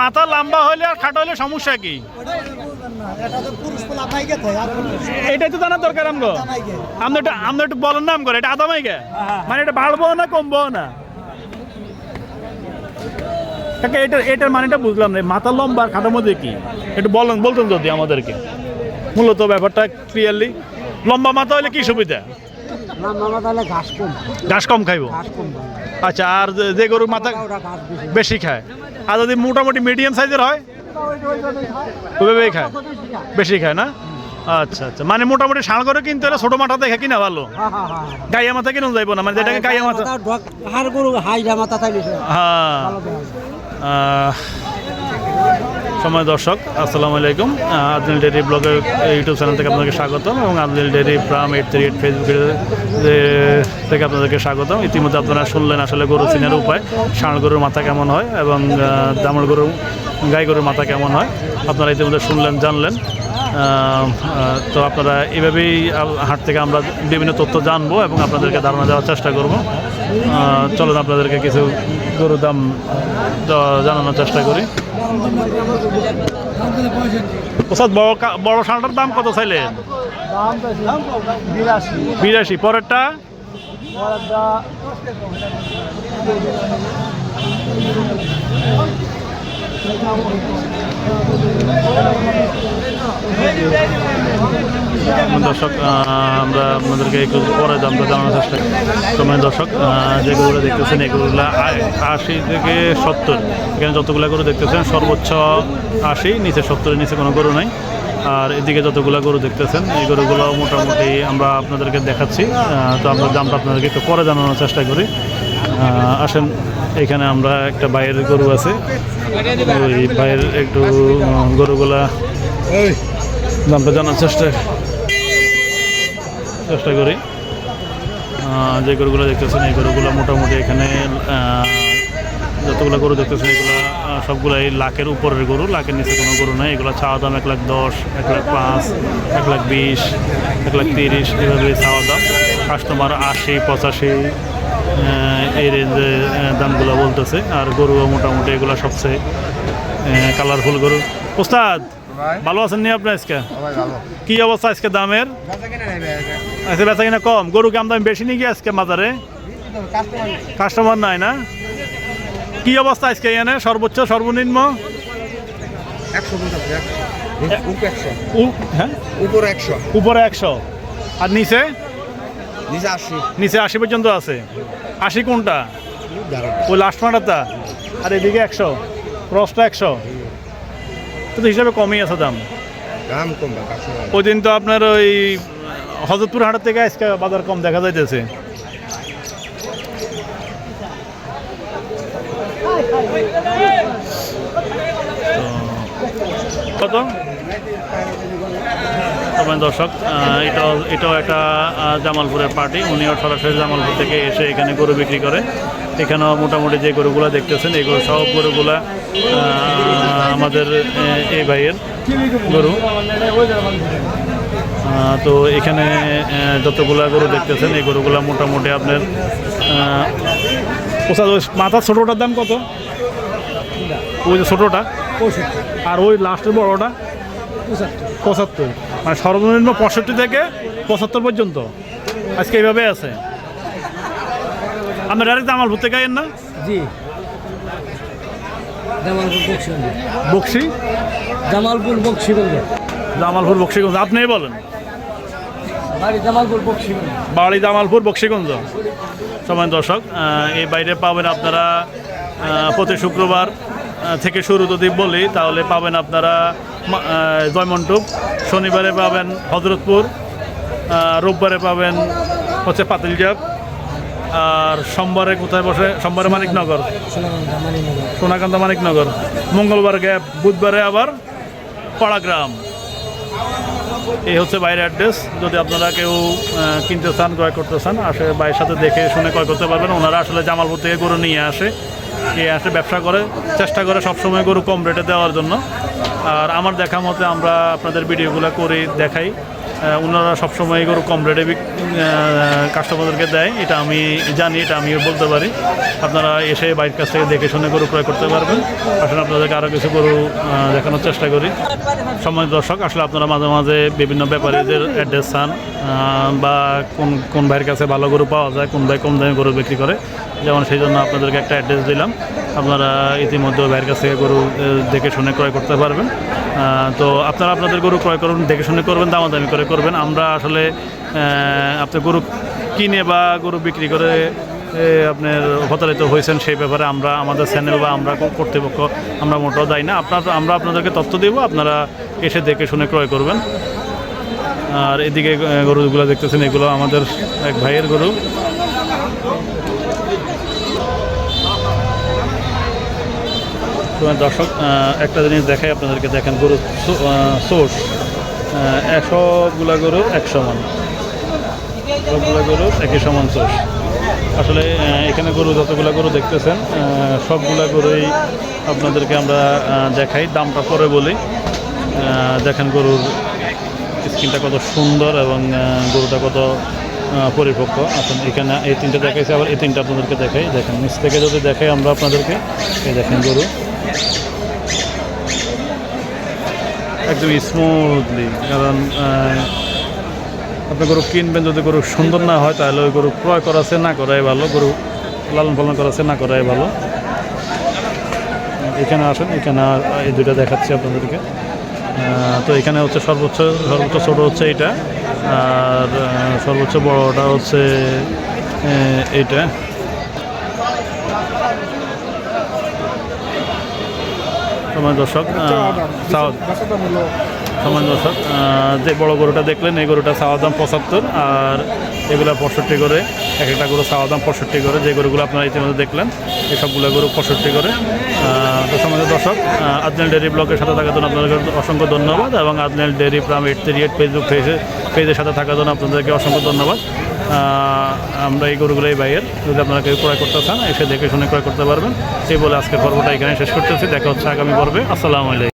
মাথা লম্বা হলে আর খাটো হলে সমস্যা কি? এটা তো জানার দরকার আমগো। আমরা একটু আমরা একটু বলেন নাম করে এটা আদামাই গে মানে এটা বাড়বো না কমবো না? কাকা, এটা এটার মানেটা বুঝলাম না মাথা লম্বা আর খাটার মধ্যে কি? একটু বলেন বলতেন যদি আমাদেরকে। মূলত ব্যাপারটা ক্লিয়ারলি লম্বা মাথা হলে কি সুবিধা? ঘাস কম। খাইবো? আচ্ছা আর যে- গরুর মাথা বেশি। খায়? আর যদি মোটামুটি মিডিয়াম সাইজের হয়? ওইভাবেই খায়? বেশি খায়। না? আচ্ছা আচ্ছা। মানে মোটামুটি ষাঁড় করে কিনতে হলে ছোটো মাথা দেখে কিনা ভালো? হ্যাঁ হ্যাঁ হ্যাঁ গাইয়া মাথা কিনুন যাইবো না? মানে যেটাকে গাইয়া মাথা হ্যাঁ। সময় দর্শক, আসসালামু আলাইকুম। আদনিল ডেরি ব্লগের ইউটিউব চ্যানেল থেকে আপনাদেরকে স্বাগতম এবং Adnil dairy farm eight three eight ফেসবুকে থেকে আপনাদেরকে স্বাগতম। ইতিমধ্যে আপনারা শুনলেন আসলে গরু চিনার উপায়, ষাঁড় গরুর মাথা কেমন হয় এবং দামড় গরু, গাই গরুর মাথা কেমন হয়। আপনারা ইতিমধ্যে শুনলেন, জানলেন। তো আপনারা এভাবেই হাট থেকে আমরা বিভিন্ন তথ্য জানব এবং আপনাদেরকে ধারণা দেওয়ার চেষ্টা করব। চলুন আপনাদেরকে কিছু গরুর দাম জানানোর চেষ্টা করি। ওসাদ বড় বড় দাম কত চাইলেন? বিরাশি। পরেরটা পরেরটা? দর্শক আমরা আপনাদেরকে একটু পরে দামটা জানানোর চেষ্টা করি। সময় দর্শক আহ, যে গরুগুলো দেখতেছেন এগুলো আশি থেকে সত্তর। এখানে যতগুলো গরু দেখতেছেন সর্বোচ্চ আশি নিচে সত্তরের নিচে কোনো গরু নাই। আর এদিকে যতগুলো গরু দেখতেছেন এই গরুগুলো মোটামুটি আমরা আপনাদেরকে দেখাচ্ছি। তো আমরা দামটা আপনাদেরকে একটু পরে জানানোর চেষ্টা করি। আসেন এখানে আমরা একটা বাইরের গরু আছে। ওই বাইরের একটু গরুগুলা দামটা জানার চেষ্টা চেষ্টা করি। যে গরুগুলো দেখতেছেন, এই গরুগুলো মোটামুটি এখানে যতগুলো গরু দেখতেছেন, এগুলো সবগুলাই লাখের উপরের গরু, লাখের নিচে কোনো গরু নাই। এগুলো চাওয়া দাম এক লাখ দশ, এক লাখ পাঁচ, এক লাখ বিশ, এক লাখ তিরিশ, এভাবে চাওয়া দাম। কাস্টমার আশি, পঁচাশি এই রেঞ্জে দামগুলো বলতেছে। আর গরুও মোটামুটি এগুলো সবচেয়ে কালারফুল গরু। ওস্তাদ! ভালো আছেন নি আপনি আজকে? কি অবস্থা আজকে দামের? আজকে। বেচা কিনা কম? গরু কি আমদানি বেশি গিয়ে আজকে বাজারে? কাস্টমার নাই। না? কি অবস্থা আজকে এখানে? সর্বোচ্চ সর্বনিম্ন? হ্যাঁ? উপরে একশো। উপরে একশো। আর নিচে? নিচে আশি। নিচে আশি পর্যন্ত আছে। আশি কোনটা? ওই লাস্ট মাটাটা আর এদিকে একশো। ক্রসটা একশো। তো তো হিসাবে কমই আছে দাম। দাম কমবে ওই দিন তো আপনার ওই হজরতপুর হাটের থেকে আজকে বাজার কম দেখা যাইতেছে। কত? তবে দর্শক এটাও এটাও একটা জামালপুরের পার্টি উনিও সরাসরি জামালপুর থেকে এসে এখানে গরু বিক্রি করে। এখানেও মোটামুটি যে গরুগুলো দেখতেছেন এই গরু সব গরুগুলা আমাদের এই ভাইয়ের গরু। তো এখানে যতগুলা গরু দেখতেছেন এই গরুগুলা মোটামুটি আপনার মাথার ছোটোটার দাম কত? ওই যে ছোটোটা? আর ওই লাস্টের বড়টা? পঁচাত্তর। মানে সর্বনিম্ন পঁয়ষট্টি থেকে পঁচাত্তর পর্যন্ত। আজকে এইভাবে আছে। আমরা ডাইরেক্ট জামালপুর থেকে আইন না? জি। জামালপুর বক্সিগঞ্জ। বক্সি? জামালপুর বক্সিগঞ্জ। জামালপুর বক্সিগঞ্জ আপনিই বলেন। বাড়ি জামালপুর বক্সিগঞ্জ। বাড়ি জামালপুর বক্সিগঞ্জ। সময় দর্শক এই বাইরে পাবেন আপনারা প্রতি শুক্রবার থেকে শুরু যদি বলি তাহলে পাবেন আপনারা জয়মন্টুপ শনিবারে পাবেন হজরতপুর রোববারে পাবেন হচ্ছে পাতিলজাপ আর সোমবারে কোথায় বসে? সোমবারে মানিকনগর। সোনাকান্ত মানিকনগর। মঙ্গলবার গ্যাপ, বুধবারে আবার পাড়াগ্রাম। এই হচ্ছে বাইরের অ্যাড্রেস। যদি আপনারা কেউ কিনতে চান, ক্রয় করতে চান, আসে বাইরের সাথে দেখে শুনে ক্রয় করতে পারবেন। ওনারা আসলে জামালপুর থেকে গরু নিয়ে আসে। নিয়ে আসে, ব্যবসা করে, চেষ্টা করে সবসময় গরু কম রেটে দেওয়ার জন্য। আর আমার দেখা মতে আমরা আপনাদের ভিডিওগুলো করি দেখাই। ওনারা সবসময় এই গরু কম রেটে কাস্টমারদেরকে দেয়। এটা আমি জানি, এটা আমিও বলতে পারি। আপনারা এসে বাইরের কাছ থেকে দেখে শুনে গরু ক্রয় করতে পারবেন। আসলে আপনাদেরকে আরও কিছু গরু দেখানোর চেষ্টা করি। সময় দর্শক, আসলে আপনারা মাঝে মাঝে বিভিন্ন ব্যাপারীদের অ্যাড্রেস চান বা কোন কোন ভাইয়ের কাছে ভালো গরু পাওয়া যায়, কোন ভাই কম দামে গরু বিক্রি করে। যেমন সেই জন্য আপনাদেরকে একটা অ্যাড্রেস দিলাম। আপনারা ইতিমধ্যে ভাইয়ের কাছ থেকে গরু দেখে শুনে ক্রয় করতে পারবেন। তো আপনারা আপনাদের গরু ক্রয় করুন, দেখে শুনে করবেন, দামাদামি করে করবেন। আমরা আসলে আপনার গরু কিনে বা গরু বিক্রি করে আপনার প্রতারিত হয়েছেন সেই ব্যাপারে আমরা, আমাদের চ্যানেল বা আমরা কর্তৃপক্ষ, আমরা মোটেও দায়ী না। আপনার, আমরা আপনাদেরকে তথ্য দেবো, আপনারা এসে দেখে শুনে ক্রয় করবেন। আর এদিকে গরুগুলো দেখতেছেন, এগুলো আমাদের এক ভাইয়ের গরু। তো দর্শক একটা জিনিস দেখাই আপনাদেরকে, দেখেন গরু সোর্স সবগুলা গরু এক সমান সবগুলা গরু একই সমান সোর্স। আসলে এখানে গরু যতগুলো গরু দেখতেছেন সবগুলা গরুই আপনাদেরকে আমরা দেখাই। দামটা পরে বলি। দেখেন গরুর স্কিনটা কত সুন্দর এবং গরুটা কত পরিপক্ক। আসলে এখানে এই তিনটা দেখাইছে, আবার এই তিনটা আপনাদেরকে দেখাই। দেখেন, নিচ থেকে যদি দেখাই আমরা আপনাদেরকে, এই দেখেন গরু। একদম স্মুথলি কারণ আপনি গরু কিনবেন যদি গরু সুন্দর না হয় তাহলে ওই গরু ক্রয় করাছে না করাই ভালো গরু লালন পালন করাছে না করাই ভালো। এখানে আসেন এখানে এই দুইটা দেখাচ্ছি আপনাদেরকে। তো এখানে হচ্ছে সর্বোচ্চ সর্বোচ্চ ছোট হচ্ছে এটা আর সর্বোচ্চ বড়টা হচ্ছে আহ, সময় দর্শক সময় দর্শক যে বড় গরুটা দেখলেন এই গরুটা চাওয়া দাম পঁচাত্তর আর এগুলো পঁয়ষট্টি করে এক একটা গরু চাওয়া দাম পঁয়ষট্টি করে যে গরুগুলো আপনারা ইতিমধ্যে দেখলেন এই সবগুলো গরু পঁয়ষট্টি করে। তো সময় দর্শক আদনাল ডেয়ারি ব্লগের সাথে থাকার জন্য আপনাদেরকে অসংখ্য ধন্যবাদ এবং Adnal dairy farm eight three eight Facebook পেজে পেজের সাথে থাকার জন্য আপনাদেরকে অসংখ্য ধন্যবাদ। আমরা এই গরুগুলোই বাইয়ের যদি আপনারা কেউ ক্রয় করতে চান, এসে দেখে শুনে ক্রয় করতে পারবেন। এই বলে আজকের পর্বটা এখানে শেষ করতেছি। দেখা হচ্ছে আগামী পর্বে। আসসালামু আলাইকুম।